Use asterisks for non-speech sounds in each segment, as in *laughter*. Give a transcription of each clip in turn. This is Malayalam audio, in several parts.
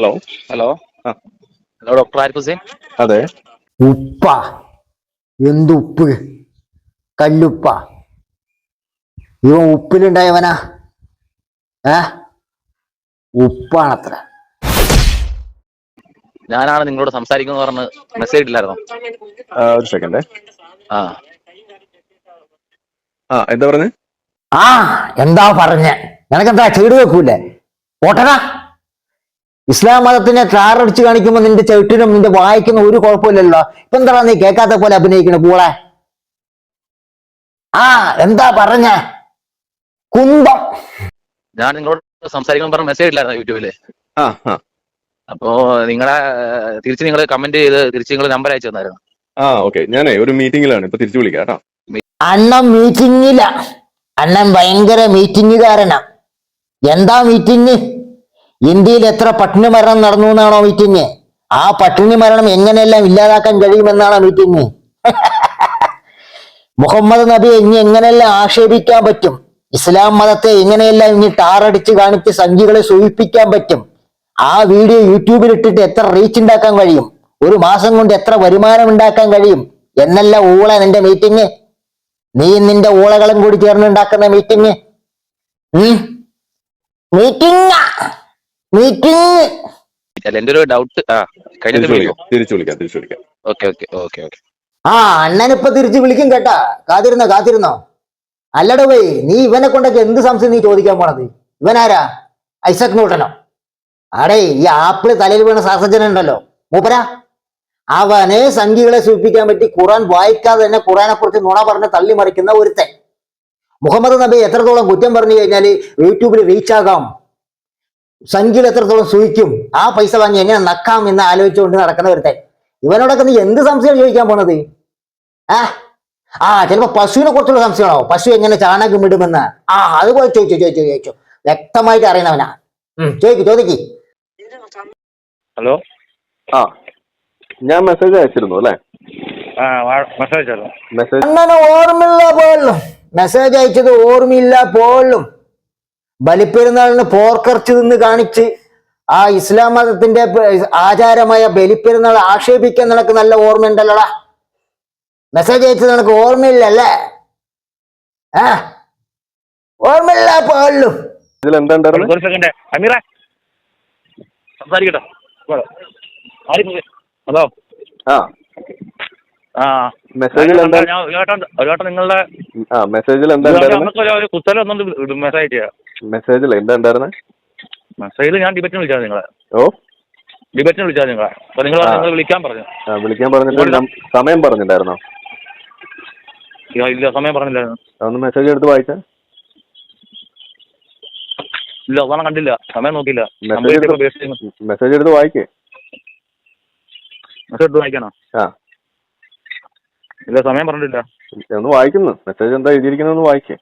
Hello hello hello doctor Arif Hussain അതെ. ഉപ്പ. എന്തുപ്പ് കല്ലുപ്പ. ഇവൻ ഉപ്പിലുണ്ടായവനാ. ഏ? ഉപ്പാണത്ര. ഞാനാണ് നിങ്ങളോട് സംസാരിക്കുന്നത് പറഞ്ഞ് മെസ്സേജ് ഇല്ലായിരുന്നോ ആ, ഒരു സെക്കൻഡ് ആ. ആ എന്താ പറഞ്ഞത് ആ എന്താ പറഞ്ഞ? നിനക്കെന്താ ചീട് വെക്കൂലേ ഓട്ടടാ. ഇസ്ലാം മതത്തിനെ ടാറടിച്ച് കാണിക്കുമ്പോൾ നിന്റെ ചവിട്ടിനും നിന്റെ വായിക്കുന്ന ഒരു കുഴപ്പമില്ലല്ലോ. ഇപ്പൊ എന്താ നീ കേൾക്കാത്ത പോലെ അഭിനയിക്കണ പൂളെ ആ എന്താ പറഞ്ഞ? കുന്തം. ഞാൻ നിങ്ങളോട് സംസാരിക്കാൻ പറഞ്ഞ മെസ്സേജ് ഇല്ലായിരുന്നു യൂട്യൂബിൽ? ആ ആ. അപ്പോ നിങ്ങളെ തിരിച്ച് നിങ്ങൾ കമന്റ് ചെയ്ത് തിരിച്ച് നിങ്ങൾ നമ്പർ അയച്ചു തന്നായിരുന്നു. ആ ഓക്കെ ഞാനേ ഒരു മീറ്റിംഗിലാണ് ഇപ്പൊ തിരിച്ചു വിളിക്കാം കേട്ടോ. അണ്ണൻ മീറ്റിംഗില അണ്ണൻ ഭയങ്കര കാരണം എന്താ മീറ്റിംഗ് ഇന്ത്യയിൽ എത്ര പട്ടിണി മരണം നടന്നു എന്നാണോ മീറ്റിംഗ്? ആ പട്ടിണി മരണം എങ്ങനെയെല്ലാം ഇല്ലാതാക്കാൻ കഴിയുമെന്നാണോ മീറ്റിംഗ്? *laughs* മുഹമ്മദ് നബിയെ ഇനി എങ്ങനെയെല്ലാം ആക്ഷേപിക്കാൻ പറ്റും? ഇസ്ലാം മതത്തെ എങ്ങനെയെല്ലാം ഇനി ടാറടിച്ച് കാണിച്ച് സംഖ്യകളെ സൂചിപ്പിക്കാൻ പറ്റും? ആ വീഡിയോ യൂട്യൂബിൽ ഇട്ടിട്ട് എത്ര റീച്ച് ഉണ്ടാക്കാൻ കഴിയും? ഒരു മാസം കൊണ്ട് എത്ര വരുമാനം ഉണ്ടാക്കാൻ കഴിയും? എന്നല്ല ഊള നിന്റെ മീറ്റിംഗ് നീ നിന്റെ ഊളകളും കൂടി ചേർന്ന് ഉണ്ടാക്കുന്ന മീറ്റിങ് മീറ്റിംഗ് അല്ല എന്റെ ഒരു ഡൗട്ട് ആ കഴിഞ്ഞിട്ട് തിരിച്ചു വിളിക്കും തിരിച്ചു വിളിക്കാം തിരിച്ചു വിളിക്കാം. Okay okay okay okay. ആ അണ്ണനിപ്പൊ തിരിച്ച് വിളിക്കും കേട്ടാ. കാത്തിരുന്നോ കാത്തിരുന്നോ? അല്ലട പോയി നീ ഇവനെ കൊണ്ടൊക്കെ എന്ത് സംശയം നീ ചോദിക്കാൻ പോണത്? ഇവനാരാ? ഐസക് ന്യൂട്ടനോ? അടേ ഈ ആപ്പിൾ തലയിൽ വീണ ശാസ്ത്രജ്ഞനുണ്ടല്ലോ. ഉണ്ടല്ലോ മൂപ്പര? അവനെ സംഖ്യകളെ സൂചിപ്പിക്കാൻ പറ്റി ഖുറാൻ വായിക്കാതെ തന്നെ ഖുറാനെ കുറിച്ച് നുണ പറഞ്ഞ് തള്ളി മറിക്കുന്ന ഒരുത്തൻ. മുഹമ്മദ് നബി എത്രത്തോളം കുറ്റം പറഞ്ഞു കഴിഞ്ഞാൽ യൂട്യൂബിൽ റീച്ച് ആകാം. സംഖ്യയിൽ എത്രത്തോളം സൂക്ഷിക്കും ആ പൈസ വാങ്ങി എങ്ങനെ നക്കാം എന്ന് ആലോചിച്ചുകൊണ്ട് നടക്കുന്ന ഒരുത്തൻ. ഇവനോടൊക്കെ നീ എന്ത് സംശയം ചോദിക്കാൻ പോണത്? ആ ആ ചിലപ്പോ പശുവിനെ കുറിച്ചുള്ള സംശയമാണോ? പശു എങ്ങനെ ചാണകം ഇടുമെന്ന്? ആ അത് പോയി ചോദിച്ചു ചോദിച്ചു ചോദിച്ചു. വ്യക്തമായിട്ട് അറിയണവനാ. ചോദിക്കു ചോദിക്ക്. ഹലോ? ആ ഞാൻ മെസ്സേജ് അയച്ചിരുന്നു അല്ലേ? ആ മെസ്സേജ് അയച്ചാലോ മെസ്സേജ് അങ്ങനെ ഓർമ്മയില്ല പോലും. മെസ്സേജ് അയച്ചത് ഓർമ്മയില്ല പോലും. ബലിപ്പെരുന്നാളിന് പോർക്കറച്ച് നിന്ന് കാണിച്ച് ആ ഇസ്ലാം മതത്തിന്റെ ആചാരമായ ബലിപ്പെരുന്നാൾ ആക്ഷേപിക്കാൻ നിനക്ക് നല്ല ഓർമ്മയുണ്ടല്ലോടാ? മെസ്സേജ് അയച്ചത് നിനക്ക് ഓർമ്മയില്ലല്ലേ? ആ? ഓർമ്മയില്ല പോലും ഇതിൽ എന്താ ഒരു സെക്കൻഡ് അമീറ സംസാരിക്കട്ടെ. ഹലോ. ആ. ആ. മെസ്സേജിൽ എന്താ? ഒരു വട്ടം നിങ്ങളുടെ ആ മെസ്സേജിൽ എന്താ ഉണ്ടായിരുന്നത് ഒരു കുത്തല ഒന്നും മെസ്സേജ് ചെയ്യാം. മെസ്സേജിൽ എന്താ ഉണ്ടായിരുന്നത് മെസ്സേജിൽ ഞാൻ ഡിബറ്റിന് വിളിച്ചാൽ നിങ്ങളെ. ഓ. ഡിബറ്റിന് വിളിച്ചാൽ നിങ്ങളെ. അപ്പൊ നിങ്ങൾ വിളിക്കാൻ പറഞ്ഞു. ആ, വിളിക്കാൻ പറഞ്ഞിട്ട് സമയം പറഞ്ഞിട്ടുണ്ടായിരുന്നോ? ഇല്ല, ഇല്ല സമയം പറഞ്ഞില്ലായിരുന്നു. ഒന്ന് മെസ്സേജ് എടുത്ത് വായിച്ച. ഇല്ല അതാണ് കണ്ടില്ല. സമയം നോക്കിയില്ല. മെസ്സേജ് എടുത്ത് മെസ്സേജ് എടുത്ത് വായിക്കേ. മെസ്സേജ് എടുത്ത് വായിക്കാനോ? ആ. ഇല്ല സമയം പറഞ്ഞിട്ടില്ല. ഒന്ന് വായിക്കുന്നു. മെസ്സേജ് എന്താ എഴുതിയിരിക്കുന്നതെന്ന് വായിക്കേ.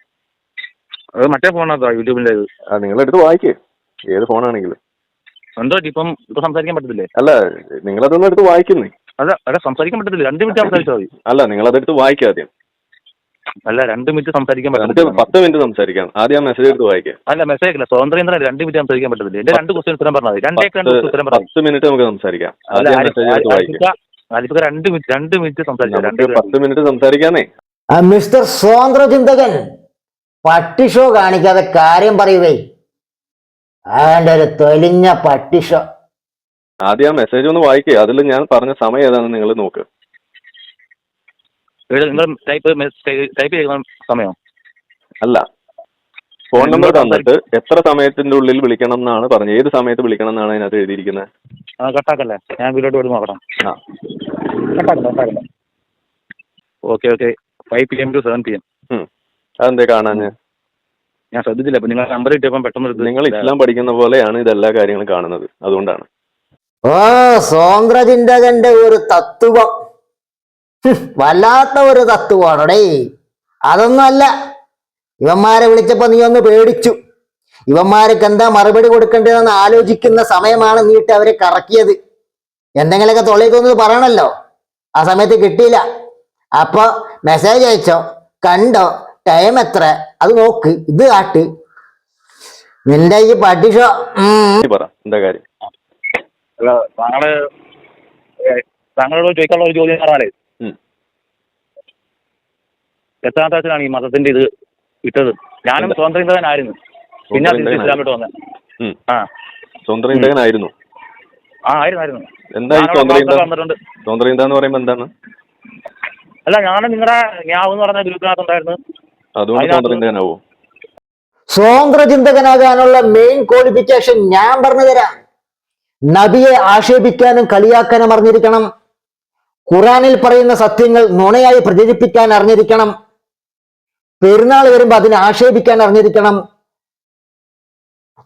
അത് മറ്റേ ഫോണാ യൂട്യൂബിന്റെ ഇത് ആ നിങ്ങൾ എടുത്ത് വായിക്കേ. ഏത് ഫോണാണെങ്കിലും എന്തോ ഇപ്പം ഇപ്പൊ സംസാരിക്കാൻ പറ്റത്തില്ലേ? അല്ല നിങ്ങൾ അതൊന്നും എടുത്ത് വായിക്കുന്നേ. അല്ല അല്ല സംസാരിക്കാൻ പറ്റത്തില്ല. രണ്ട് മിനിറ്റ് സംസാരിച്ചാൽ മതി. അല്ല നിങ്ങൾ അതെടുത്ത് വായിക്കുക ആദ്യം. അല്ല രണ്ട് മിനിറ്റ് സംസാരിക്കാൻ നമുക്ക് പറ്റത്തില്ല. പത്ത് മിനിറ്റ് സംസാരിക്കാം. ആദ്യം ആ മെസ്സേജ് എടുത്ത് വായിക്കാം. അല്ല മെസ്സേജ് അല്ല. സ്വതന്ത്രേന്ദ്രൻ രണ്ട് മിനിറ്റ് സംസാരിക്കാൻ പറ്റത്തില്ല. എന്റെ രണ്ട് ക്വസ്റ്റ്യൻ ഉത്തരം പറഞ്ഞാൽ മതി. രണ്ട് പത്ത് ഉത്തരം പറഞ്ഞാൽ പത്ത് മിനിറ്റ് നമുക്ക് സംസാരിക്കാം. അല്ല ആദ്യം മെസ്സേജ് എടുത്ത് വായിക്കാം. ആരിഫിക്ക രണ്ട് മിനിറ്റ് രണ്ട് മിനിറ്റ് സംസാരിക്കാം രണ്ട് പത്ത് മിനിറ്റ് സംസാരിക്കാന്നേ. ആ മിസ്റ്റർ സ്വാതന്ത്ര്യ ചിന്തകൻ. പട്ടിഷോ കാണിക്കാതെ കാര്യം പറയുവേ. ആണ്ട് ഒരു തൊലിഞ്ഞ പട്ടിഷോ. ആദ്യം ആ മെസ്സേജ് ഒന്ന് വായിക്കേ. അതിൽ ഞാൻ പറഞ്ഞ സമയം ഏതാണെന്ന് നിങ്ങൾ നോക്ക്. നിങ്ങൾ ടൈപ്പ് ടൈപ്പ് ചെയ്യുന്ന സമയം. അല്ല. ഫോൺ നമ്പർ തന്നിട്ട് എത്ര സമയത്തിന്റെ ഉള്ളിൽ വിളിക്കണം എന്നാണ് പറഞ്ഞത്. ഏത് സമയത്ത് വിളിക്കണം എന്നാണ് അതിനകത്ത് എഴുതിയിരിക്കുന്നത് ആ കട്ടാക്കല്ലേ ഞാൻ വീട്ടിലോട്ട് വരും നോക്കണം. ആ. കട്ടാക്കണ്ട കട്ടാക്കണ്ട okay okay. Five P M to seven P M. അതെന്തേ കാണാന് ഞാൻ ശ്രദ്ധിച്ചില്ല. അപ്പൊ നിങ്ങൾ നമ്പർ കിട്ടിയപ്പോൾ പെട്ടെന്ന് നിങ്ങൾ ഇസ്ലാം പഠിക്കുന്ന പോലെയാണ് ഇതെല്ലാ കാര്യങ്ങളും കാണുന്നത്. അതുകൊണ്ടാണ്. ഓ സ്വാതന്ത്ര്യചിന്തകന്റെ ഒരു തത്വം. വല്ലാത്ത ഒരു തത്വമാണോടേ. അതൊന്നും അല്ല ഇവന്മാരെ വിളിച്ചപ്പോ നീ ഒന്ന് പേടിച്ചു. ഇവന്മാർക്ക് എന്താ മറുപടി കൊടുക്കേണ്ടതെന്ന് ആലോചിക്കുന്ന സമയമാണ് നീട്ട് അവരെ കറക്കിയത്. എന്തെങ്കിലുമൊക്കെ തൊള്ളി തോന്നുന്നത് പറയണല്ലോ. ആ സമയത്ത് കിട്ടിയില്ല. അപ്പൊ മെസ്സേജ് അയച്ചോ? കണ്ടോ? ടൈം എത്ര? അത് നോക്ക് ഇത് കാട്ട്. നിന്റെ ഈ പറ എന്താ കാര്യം? അല്ല താങ്കൾ താങ്കളോട് ചോദിക്കാനുള്ള ഒരു ചോദ്യം പറഞ്ഞാലേ എത്രാം തരത്തിലാണ് ഈ മതത്തിന്റെ ഇത് ഇട്ടത് ഞാനും എന്താ? സ്വതന്ത്ര ചിന്തകനായിരുന്നു പിന്നെ ഇസ്ലാമിലോട്ട് വന്നത് ആ. സ്വതന്ത്ര ചിന്തകനായിരുന്നു ആ ആയിരുന്നു ആയിരുന്നു എന്താ ഈ ഞാനവിടെ സ്വതന്ത്ര ചിന്ത ക്ലാസ്സിലൊക്കെ വന്നിട്ടുണ്ട്. സ്വതന്ത്ര ചിന്ത എന്ന് പറയുമ്പോൾ എന്താണ്? അല്ല ഞാൻ നിങ്ങളുടെ ഞാവ് എന്ന് പറഞ്ഞ ഗ്രൂപ്പിനകത്ത് ഉണ്ടായിരുന്നു. അതുകൊണ്ട് സ്വതന്ത്ര ചിന്തകനാകാനുള്ള മെയിൻ ക്വാളിഫിക്കേഷൻ ഞാൻ പറഞ്ഞു തരാം. നബിയെ ആക്ഷേപിക്കാനും കളിയാക്കാനും അറിഞ്ഞിരിക്കണം. ഖുറാനിൽ പറയുന്ന സത്യങ്ങൾ നുണയായി പ്രചരിപ്പിക്കാൻ അറിഞ്ഞിരിക്കണം. പെരുന്നാൾ വരുമ്പോ അതിനെ ആക്ഷേപിക്കാൻ അറിഞ്ഞിരിക്കണം.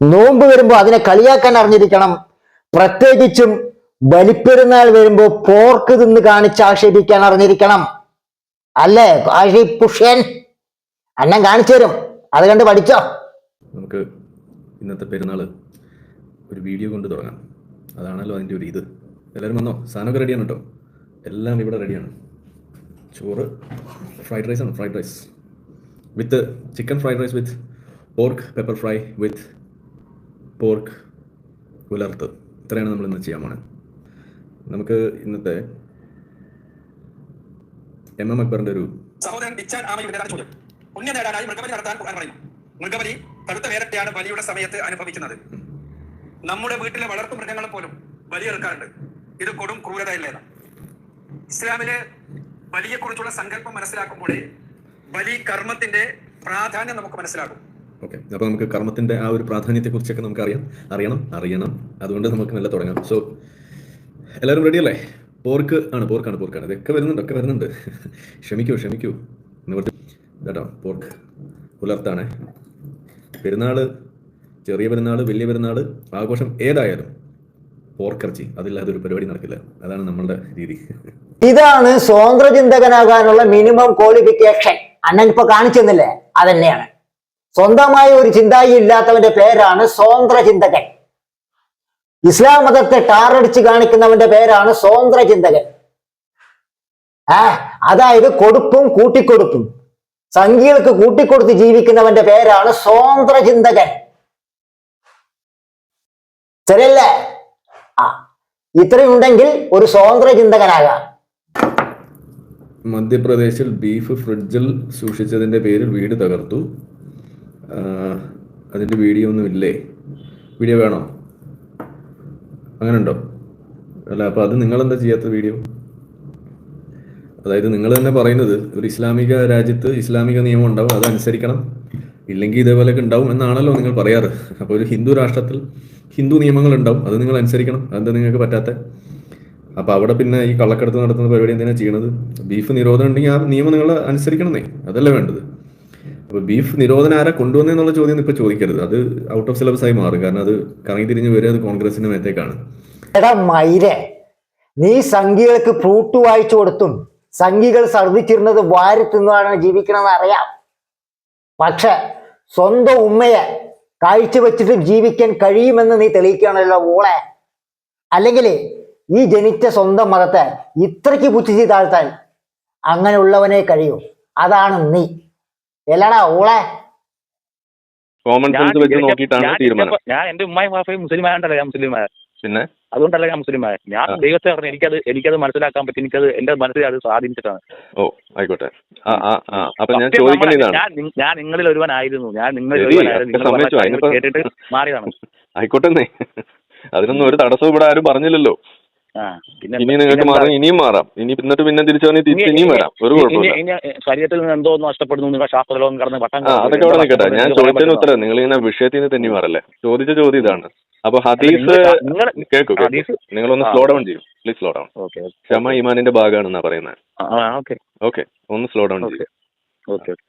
നോമ്പ് വരുമ്പോ അതിനെ കളിയാക്കാൻ അറിഞ്ഞിരിക്കണം. പ്രത്യേകിച്ചും ബലിപ്പെരുന്നാൾ വരുമ്പോ പോർക്ക് തിന്ന് കാണിച്ച് ആക്ഷേപിക്കാൻ അറിഞ്ഞിരിക്കണം. അല്ലേ? ആഷി പുഷ്യൻ അണ്ണൻ കാണിച്ചു തരും. അത് കണ്ട് പഠിച്ചോ. നമുക്ക് ഇന്നത്തെ പെരുന്നാൾ ഒരു വീഡിയോ കൊണ്ട് തുടങ്ങാം. അതാണല്ലോ അതിന്റെ ഒരു ഇത്. എല്ലാവരും വന്നോ? സാധനമൊക്കെ റെഡിയാണ് കേട്ടോ എല്ലാം ഇവിടെ റെഡിയാണ് ചോറ് ഫ്രൈഡ് റൈസ് ആണ്. Fried rice with chicken fried rice with pork pepper fry with pork പുലർത്ത്. ഇത്രയാണ് നമ്മൾ ഇന്ന് ചെയ്യാൻ പോണത് നമുക്ക് ഇന്നത്തെ എം എം അക്ബറിന്റെ ഒരു സഹോദരൻ ഇച്ചാൻ ആമയുടെ ചോദ്യം. പുണ്യം നേടാനായി മൃഗബലി നടത്താൻ ഖുർആൻ പറയുന്നു മൃഗബലി കടുത്ത വേരത്തെയാണ് ബലിയുടെ സമയത്ത് അനുഭവിക്കുന്നത്. നമ്മുടെ വീട്ടിലെ വളർത്തു മൃഗങ്ങളെ പോലും ബലിയെടുക്കാറുണ്ട് ഇത് കൊടും ക്രൂരതയല്ലേന്ന് ഇസ്ലാമിലെ ബലിയെക്കുറിച്ചുള്ള സങ്കല്പം മനസ്സിലാക്കുമ്പോഴേ ബലി കർമ്മത്തിന്റെ പ്രാധാന്യം നമുക്ക് മനസ്സിലാകും. ഓക്കെ. അപ്പോൾ നമുക്ക് കർമ്മത്തിന്റെ ആ ഒരു പ്രാധാന്യത്തെക്കുറിച്ചൊക്കെ നമുക്ക് അറിയാം അറിയണം അറിയണം. അതുകൊണ്ട് നമുക്ക് നല്ല തുടങ്ങാം. സോ എല്ലാവരും റെഡി അല്ലേ? പോർക്ക് ആണ് പോർക്കാണ് പോർക്കാണ്. ഇതൊക്കെ വരുന്നുണ്ട് ഒക്കെ വരുന്നുണ്ട്. *laughs* ക്ഷമിക്കൂ ക്ഷമിക്കൂ. നിവർത്തി കേട്ടോ പോർക്ക്. പുലർത്താണേ. പെരുന്നാൾ ചെറിയ പെരുന്നാൾ വലിയ പെരുന്നാൾ ആഘോഷം ഏതായാലും പോർക്കിറച്ചി അതില്ലാതെ ഒരു പരിപാടി നടക്കില്ല. അതാണ് നമ്മളുടെ രീതി. ഇതാണ് സ്വതന്ത്ര ചിന്തകനാകാനുള്ള മിനിമം ക്വാളിഫിക്കേഷൻ. അണ്ണൻ ഇപ്പൊ കാണിച്ചെന്നില്ലേ? അതന്നെയാണ്. സ്വന്തമായ ഒരു ചിന്തായി ഇല്ലാത്തവന്റെ പേരാണ് സ്വതന്ത്ര ചിന്തകൻ ഇസ്ലാം മതത്തെ ടാറടിച്ച് കാണിക്കുന്നവന്റെ പേരാണ് സ്വതന്ത്ര ചിന്തകൻ ആ അതായത് കൊടുപ്പും കൂട്ടിക്കൊടുപ്പും സംഖ്യകൾക്ക് കൂട്ടിക്കൊടുത്ത് ജീവിക്കുന്നവന്റെ പേരാണ് സ്വതന്ത്ര ചിന്തകൻ ശരിയല്ലേ? ആ ഇത്രയും ഉണ്ടെങ്കിൽ ഒരു സ്വതന്ത്ര ചിന്തകനാകാം മധ്യപ്രദേശിൽ ബീഫ് ഫ്രിഡ്ജിൽ സൂക്ഷിച്ചതിന്റെ പേരിൽ വീട് തകർത്തു. അതിന്റെ വീഡിയോ ഒന്നും ഇല്ലേ വീഡിയോ വേണോ? അങ്ങനെ ഉണ്ടോ അല്ല അപ്പൊ അത് നിങ്ങൾ എന്താ ചെയ്യാത്ത വീഡിയോ? അതായത് നിങ്ങൾ തന്നെ പറയുന്നത് ഒരു ഇസ്ലാമിക രാജ്യത്ത് ഇസ്ലാമിക നിയമം ഉണ്ടാവും അതനുസരിക്കണം ഇല്ലെങ്കിൽ ഇതേപോലെയൊക്കെ ഉണ്ടാവും എന്നാണല്ലോ നിങ്ങൾ പറയാറ്. അപ്പോൾ ഒരു ഹിന്ദു രാഷ്ട്രത്തിൽ ഹിന്ദു നിയമങ്ങൾ ഉണ്ടാവും അത് നിങ്ങൾ അനുസരിക്കണം. അതെന്താ നിങ്ങൾക്ക് പറ്റാത്ത? അപ്പോൾ അവിടെ പിന്നെ ഈ കള്ളക്കടത്ത് നടത്തുന്ന പരിപാടി എന്തിനാണ് ചെയ്യണത്? ബീഫ് നിരോധനം ഉണ്ടെങ്കിൽ ആ നിയമം നിങ്ങൾ അനുസരിക്കണമെന്നേ അതല്ല വേണ്ടത്. അപ്പോൾ ബീഫ് നിരോധനം ആരാ കൊണ്ടുവന്നെന്നുള്ള ചോദ്യം ഇപ്പോൾ ചോദിക്കരുത്. അത് ഔട്ട് ഓഫ് സിലബസ് ആയി മാറും. കാരണം അത് കറങ്ങി തിരിഞ്ഞ് വരിക അത് കോൺഗ്രസിന്റെ മേത്തേക്കാണ്. എടാ മൈരേ നീ സംഖ്യകൾക്ക് പ്രൂട്ട് വായിച്ചു കൊടുത്തും സംഖ്യകൾ സർദിച്ചിരുന്നത് വാരി തിന്നാണ് ജീവിക്കണമെന്ന് അറിയാം. പക്ഷെ സ്വന്തം ഉമ്മയെ കാഴ്ചവെച്ചിട്ട് ജീവിക്കാൻ കഴിയുമെന്ന് നീ തെളിയിക്കുകയാണല്ലോ ഓളെ അല്ലെങ്കിൽ ഈ ജനിച്ച സ്വന്തം മതത്തെ ഇത്രയ്ക്ക് പുച്ഛിച്ച് താഴ്ത്താൻ അങ്ങനെയുള്ളവനെ കഴിയൂ. അതാണ് നീ. എല്ലടാ ഓളെ കോമൺ ഞാൻ സെൻസ് വെച്ച് നോക്കിയിട്ടാണ് തീരുമാനം. ഞാൻ എന്റെ ഉമ്മയും മുസ്ലിം ആയതുകൊണ്ടല്ലേ ഞാൻ മുസ്ലിം ആയ പിന്നെ? അതുകൊണ്ടല്ല ഞാൻ മുസ്ലിം ആയ? ഞാൻ. ദൈവത്തെ പറഞ്ഞു എനിക്കത് എനിക്കത് മനസ്സിലാക്കാൻ പറ്റും എനിക്കത് എന്റെ മനസ്സിൽ അത് സ്വാധീനിച്ചിട്ടാണ്. ഓ ആയിക്കോട്ടെ. ഞാൻ ഞാൻ നിങ്ങളിൽ ഒരുവനായിരുന്നു. ഞാൻ നിങ്ങളിൽ ഒരുവനായിരുന്നു. കേട്ടിട്ട് മാറിയതാണ്. *laughs* ആയിക്കോട്ടെ *laughs* അതിനൊന്നും ഒരു തടസ്സവും ഇവിടെ ആരും പറഞ്ഞില്ലല്ലോ. ഇനി നിങ്ങൾക്ക്? മാറാം ഇനിയും മാറാം. ഇനി എന്നിട്ട് പിന്നെ തിരിച്ചു വന്നാൽ തിരിച്ച് ഇനിയും വരാം. ഒരു കുഴപ്പമില്ല. ശരീരത്തിൽ നിന്ന് എന്തോ ഒന്ന് നഷ്ടപ്പെടുന്നു നിങ്ങൾ ശാസ്ത്രലോകം കടന്ന് പട്ടം അതൊക്കെ അവിടെ നിൽക്കട്ടെ. ഞാൻ ചോദിച്ചതിന് ഉത്തരം നിങ്ങൾ ഇങ്ങനെ വിഷയത്തിൽ നിന്ന് തന്നെ മാറല്ലേ? ചോദിച്ച ചോദ്യം ഇതാണ്. അപ്പൊ ഹദീസ് കേൾക്കൂ നിങ്ങളൊന്ന്. സ്ലോ ഡൗൺ ചെയ്യും. പ്ലീസ് സ്ലോ ഡൗൺ ഓക്കെ ക്ഷമ ഇമാനിന്റെ ഭാഗമാണെന്നാ പറയുന്നത്. ഓക്കെ ഓക്കെ ഒന്ന് സ്ലോ ഡൗൺ ഓക്കെ ചെയ്യും.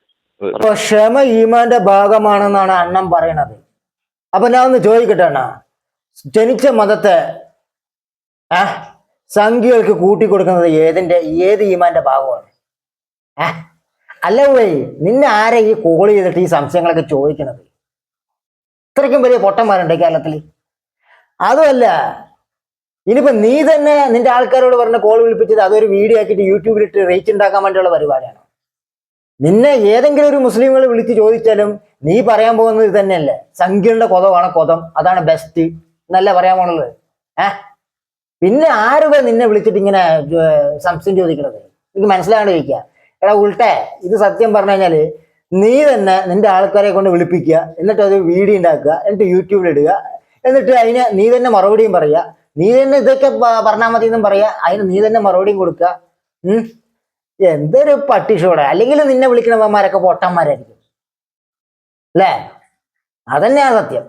ക്ഷമ ഈമാന്റെ ഭാഗമാണെന്നാണ് അണ്ണൻ പറയണത് അപ്പൊ ഞാൻ ഒന്ന് ചോദിക്കട്ടെ അണ്ണ? ജനിച്ച മതത്തെ ആ സംഖ്യകൾക്ക് കൂട്ടിക്കൊടുക്കുന്നത് ഏതിന്റെ? ഏത് ഈമാന്റെ ഭാഗമാണ്? ആ അല്ല പോയി നിന്നെ ആരെ ഈ കോൾ ചെയ്തിട്ട് ഈ സംശയങ്ങളൊക്കെ ചോദിക്കണത്? ഇത്രയ്ക്കും വലിയ പൊട്ടന്മാരുണ്ട് കേരളത്തിൽ അതുമല്ല ഇനിയിപ്പോ നീ തന്നെ നിന്റെ ആൾക്കാരോട് പറഞ്ഞ കോൾ വിളിപ്പിച്ചത് അതൊരു വീഡിയോ ആക്കിയിട്ട് യൂട്യൂബിലിട്ട് റീച്ച് ഉണ്ടാക്കാൻ വേണ്ടിയുള്ള പരിപാടിയാണ്. നിന്നെ ഏതെങ്കിലും ഒരു മുസ്ലിങ്ങൾ വിളിച്ച് ചോദിച്ചാലും നീ പറയാൻ പോകുന്നത് ഇത് തന്നെയല്ലേ. സംഖ്യയുടെ കൊതമാണ് കൊതം. അതാണ് ബെസ്റ്റ് എന്നല്ല പറയാൻ പോണുള്ളത് ഏ പിന്നെ ആരുവ നിന്നെ വിളിച്ചിട്ട് ഇങ്ങനെ സംശയം ചോദിക്കണത്? എനിക്ക് മനസ്സിലാകാണ്ട് ചോദിക്കുക എടാ ഉൾട്ടെ ഇത് സത്യം പറഞ്ഞു കഴിഞ്ഞാൽ നീ തന്നെ നിന്റെ ആൾക്കാരെ കൊണ്ട് വിളിപ്പിക്കുക എന്നിട്ട് അത് വീഡിയോ ഉണ്ടാക്കുക എന്നിട്ട് യൂട്യൂബിൽ ഇടുക എന്നിട്ട് അതിന് നീ തന്നെ മറുപടിയും പറയുക. നീ തന്നെ ഇതൊക്കെ പറഞ്ഞാൽ മതി എന്നും പറയുക. അതിന് നീ തന്നെ മറുപടിയും കൊടുക്കുക. എന്തൊരു പട്ടിഷോടെ അല്ലെങ്കിൽ നിന്നെ വിളിക്കുന്നവന്മാരൊക്കെ പൊട്ടന്മാരായിരിക്കും. അല്ലേ? അതന്നെയാണ് സത്യം.